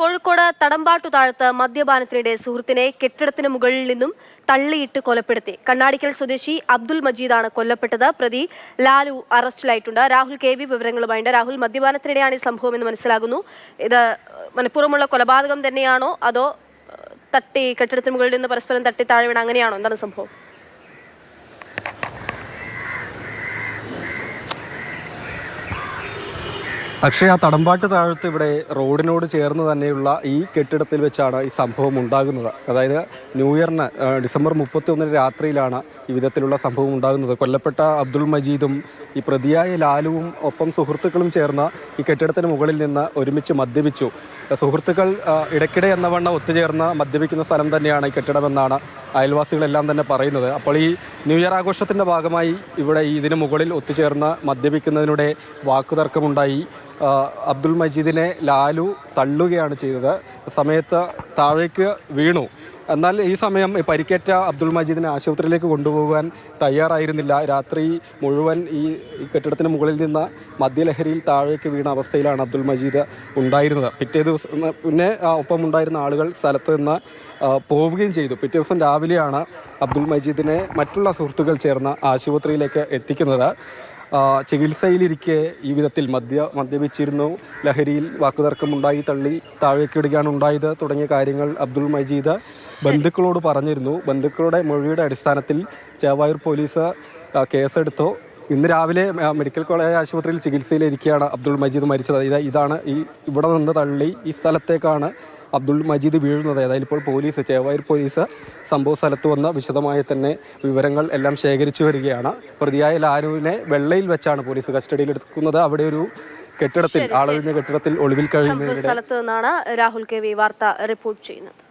കോഴിക്കോട് തടമ്പാട്ടു താഴത്ത് മദ്യപാനത്തിനിടെ സുഹൃത്തിനെ കെട്ടിടത്തിന് മുകളിൽ നിന്നും തള്ളിയിട്ട് കൊലപ്പെടുത്തി. കണ്ണാടിക്കൽ സ്വദേശി അബ്ദുൽ മജീദാണ് കൊല്ലപ്പെട്ടത്. പ്രതി ലാലു അറസ്റ്റിലായിട്ടുണ്ട്. രാഹുൽ കെ വി വിവരങ്ങളുമായുണ്ട്. രാഹുൽ മദ്യപാനത്തിനിടെയാണ് ഈ സംഭവം എന്ന് മനസ്സിലാകുന്നു. ഇത് മനഃപൂർവമുള്ള കൊലപാതകം തന്നെയാണോ? അതോ തട്ടി കെട്ടിടത്തിന് മുകളിൽ നിന്ന് പരസ്പരം തട്ടി താഴെ വീണ അങ്ങനെയാണോ? എന്താണ് സംഭവം? അക്ഷയ തടമ്പാട്ട് താഴത്ത് ഇവിടെ റോഡിനോട് ചേർന്ന് തന്നെയുള്ള ഈ കെട്ടിടത്തിൽ വെച്ചാണ് ഈ സംഭവം ഉണ്ടാകുന്നത്. അതായത് ന്യൂ ഇയറിന് ഡിസംബർ മുപ്പത്തി ഒന്നിന് രാത്രിയിലാണ് ഈ വിധത്തിലുള്ള സംഭവം ഉണ്ടാകുന്നത്. കൊല്ലപ്പെട്ട അബ്ദുൾ മജീദും ഈ പ്രതിയായ ലാലുവും ഒപ്പം സുഹൃത്തുക്കളും ചേർന്ന് ഈ കെട്ടിടത്തിന് മുകളിൽ നിന്ന് ഒരുമിച്ച് മദ്യപിച്ചു. സുഹൃത്തുക്കൾ ഇടയ്ക്കിടെ എന്ന വണ്ണം ഒത്തുചേർന്ന് മദ്യപിക്കുന്ന സ്ഥലം തന്നെയാണ് ഈ കെട്ടിടമെന്നാണ് അയൽവാസികളെല്ലാം തന്നെ പറയുന്നത്. അപ്പോൾ ഈ ന്യൂ ഇയർ ആഘോഷത്തിന്റെ ഭാഗമായി ഇവിടെ ഇതിന് മുകളിൽ ഒത്തുചേർന്ന് മദ്യപിക്കുന്നതിനിടെ വാക്കുതർക്കമുണ്ടായി. അബ്ദുൾ മജീദിനെ ലാലു തള്ളുകയാണ് ചെയ്തത്. സമയത്ത് താഴേക്ക് വീണു. എന്നാൽ ഈ സമയം പരിക്കേറ്റ അബ്ദുൾ മജീദിനെ ആശുപത്രിയിലേക്ക് കൊണ്ടുപോകാൻ തയ്യാറായിരുന്നില്ല. രാത്രി മുഴുവൻ ഈ കെട്ടിടത്തിന് മുകളിൽ നിന്ന് മദ്യലഹരിയിൽ താഴേക്ക് വീണ അവസ്ഥയിലാണ് അബ്ദുൾ മജീദ് ഉണ്ടായിരുന്നത്. പിറ്റേ ദിവസം പിന്നെ ഒപ്പം ഉണ്ടായിരുന്ന ആളുകൾ സ്ഥലത്ത് നിന്ന് പോവുകയും ചെയ്തു. പിറ്റേ ദിവസം രാവിലെയാണ് അബ്ദുൾ മജീദിനെ മറ്റുള്ള സുഹൃത്തുക്കൾ ചേർന്ന് ആശുപത്രിയിലേക്ക് എത്തിക്കുന്നത്. ചികിത്സയിലിരിക്കെ ഈ വിധത്തിൽ മദ്യ മദ്യപിച്ചിരുന്നു. ലഹരിയിൽ വാക്കുതർക്കമുണ്ടായി തള്ളി താഴേക്കിടുകയാണ് ഉണ്ടായത്. തുടങ്ങിയ കാര്യങ്ങൾ അബ്ദുൾ മജീദ് ബന്ധുക്കളോട് പറഞ്ഞിരുന്നു. ബന്ധുക്കളുടെ മൊഴിയുടെ അടിസ്ഥാനത്തിൽ ചേവായൂർ പോലീസ് കേസെടുത്തു. ഇന്ന് രാവിലെ മെഡിക്കൽ കോളേജ് ആശുപത്രിയിൽ ചികിത്സയിലിരിക്കുകയാണ് അബ്ദുൾ മജീദ് മരിച്ചത്. ഇത് ഇതാണ് ഈ ഇവിടെ നിന്ന് തള്ളി ഈ സ്ഥലത്തേക്കാണ് അബ്ദുൾ മജീദ് വീഴുന്നത്. ഏതായാലും ഇപ്പോൾ പോലീസ് ചേവായൂർ പോലീസ് സംഭവ സ്ഥലത്ത് വന്ന് വിശദമായി തന്നെ വിവരങ്ങൾ എല്ലാം ശേഖരിച്ചു വരികയാണ്. പ്രതിയായ ലാലുവിനെ വെള്ളയിൽ വെച്ചാണ് പോലീസ് കസ്റ്റഡിയിൽ എടുക്കുന്നത് അവിടെ ഒരു കെട്ടിടത്തിൽ ആളൊഴിഞ്ഞ കെട്ടിടത്തിൽ ഒളിവിൽ കഴിയുന്നതിനിടെ സ്ഥലത്ത് നിന്നാണ് രാഹുൽ കെ വി വാർത്ത റിപ്പോർട്ട് ചെയ്യുന്നത്.